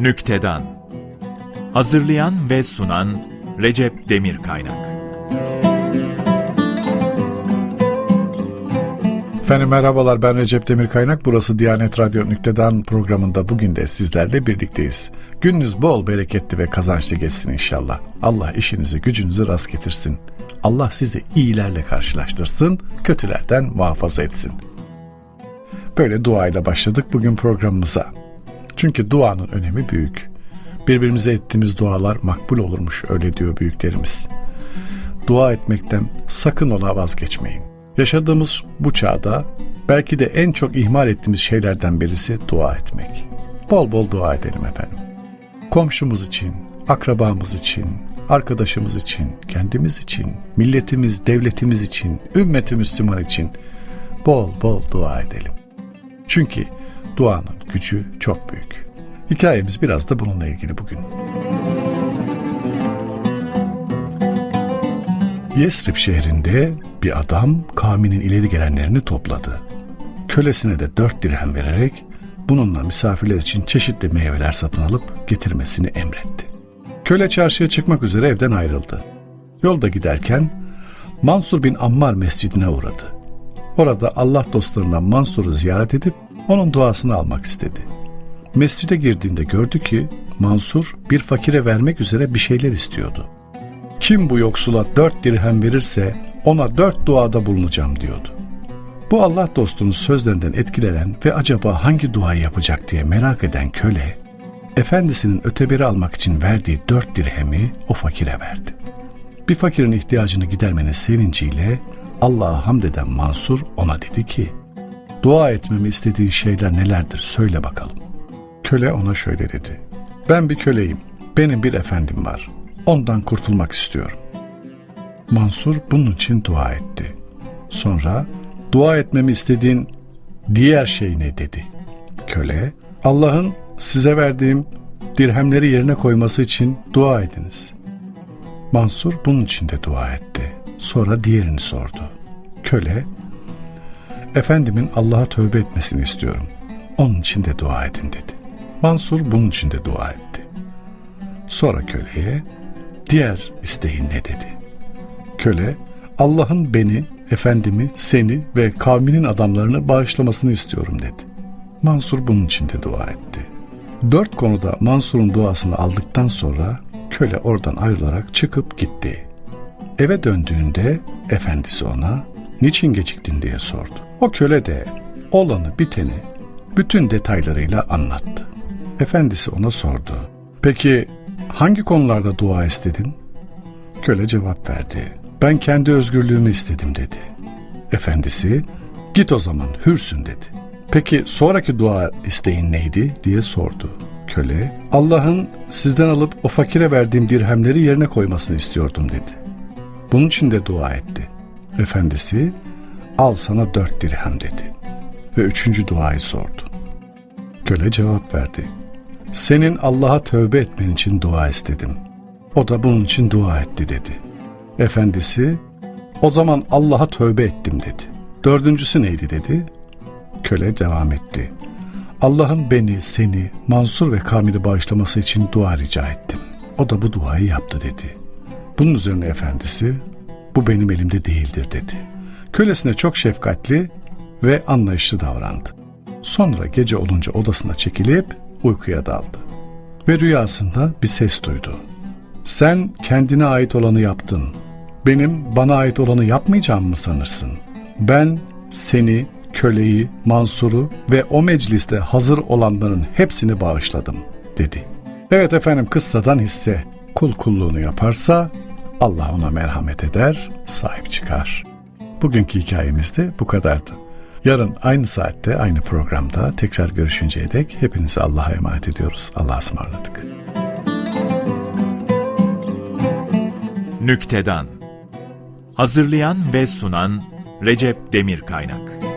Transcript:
Nüktedan Hazırlayan ve sunan Recep Demirkaynak Efendim merhabalar ben Recep Demir Kaynak. Burası Diyanet Radyo Nüktedan programında bugün de sizlerle birlikteyiz. Gününüz bol bereketli ve kazançlı geçsin inşallah. Allah işinizi gücünüzü rast getirsin. Allah sizi iyilerle karşılaştırsın, kötülerden muhafaza etsin. Böyle duayla başladık bugün programımıza. Çünkü duanın önemi büyük. Birbirimize ettiğimiz dualar makbul olurmuş öyle diyor büyüklerimiz. Dua etmekten sakın ola vazgeçmeyin. Yaşadığımız bu çağda belki de en çok ihmal ettiğimiz şeylerden birisi dua etmek. Bol bol dua edelim efendim. Komşumuz için, akrabamız için, arkadaşımız için, kendimiz için, milletimiz, devletimiz için, ümmeti Müslüman için bol bol dua edelim. Çünkü duanın gücü çok büyük. Hikayemiz biraz da bununla ilgili bugün. Yesrib şehrinde bir adam kavminin ileri gelenlerini topladı. Kölesine de dört dirhem vererek bununla misafirler için çeşitli meyveler satın alıp getirmesini emretti. Köle çarşıya çıkmak üzere evden ayrıldı. Yolda giderken Mansur bin Ammar mescidine uğradı. Orada Allah dostlarından Mansur'u ziyaret edip onun duasını almak istedi. Mescide girdiğinde gördü ki Mansur bir fakire vermek üzere bir şeyler istiyordu. Kim bu yoksula dört dirhem verirse ona dört duada bulunacağım diyordu. Bu Allah dostunun sözlerinden etkilenen ve acaba hangi duayı yapacak diye merak eden köle, efendisinin öteberi almak için verdiği dört dirhemi o fakire verdi. Bir fakirin ihtiyacını gidermenin sevinciyle Allah'a hamd eden Mansur ona dedi ki, dua etmemi istediğin şeyler nelerdir söyle bakalım. Köle ona şöyle dedi, ben bir köleyim, benim bir efendim var, ondan kurtulmak istiyorum. Mansur bunun için dua etti. Sonra dua etmemi istediğin diğer şey ne dedi. Köle, Allah'ın size verdiğim dirhemleri yerine koyması için dua ediniz. Mansur bunun için de dua etti. Sonra diğerini sordu. Köle, Efendimin Allah'a tövbe etmesini istiyorum. Onun için de dua edin dedi. Mansur bunun için de dua etti. Sonra köleye, diğer isteğin ne dedi. Köle, Allah'ın beni, efendimi, seni ve kavminin adamlarını bağışlamasını istiyorum dedi. Mansur bunun için de dua etti. Dört konuda Mansur'un duasını aldıktan sonra köle oradan ayrılarak çıkıp gitti. Eve döndüğünde efendisi ona niçin geciktin diye sordu. O köle de olanı biteni bütün detaylarıyla anlattı. Efendisi ona sordu. Peki hangi konularda dua istedin? Köle cevap verdi. Ben kendi özgürlüğümü istedim dedi. Efendisi git o zaman hürsün dedi. Peki sonraki dua isteğin neydi diye sordu. Köle Allah'ın sizden alıp o fakire verdiğim dirhemleri yerine koymasını istiyordum dedi. Bunun için de dua etti. Efendisi al sana dört dirhem dedi. Ve üçüncü duayı sordu. Köle cevap verdi. Senin Allah'a tövbe etmen için dua istedim. O da bunun için dua etti dedi. Efendisi o zaman Allah'a tövbe ettim dedi. Dördüncüsü neydi dedi. Köle devam etti. Allah'ın beni, seni, Mansur ve kavmini bağışlaması için dua rica ettim. O da bu duayı yaptı dedi. Bunun üzerine efendisi bu benim elimde değildir dedi. Kölesine çok şefkatli ve anlayışlı davrandı. Sonra gece olunca odasına çekilip uykuya daldı. Ve rüyasında bir ses duydu. Sen kendine ait olanı yaptın. Benim bana ait olanı yapmayacağım mı sanırsın? Ben seni, köleyi, Mansur'u ve o mecliste hazır olanların hepsini bağışladım dedi. Evet efendim kıssadan hisse. Kul kulluğunu yaparsa Allah ona merhamet eder, sahip çıkar. Bugünkü hikayemiz de bu kadardı. Yarın aynı saatte aynı programda tekrar görüşünceye dek hepinizi Allah'a emanet ediyoruz. Allah'a ısmarladık. Nüktedan Hazırlayan ve sunan Recep Demirkaynak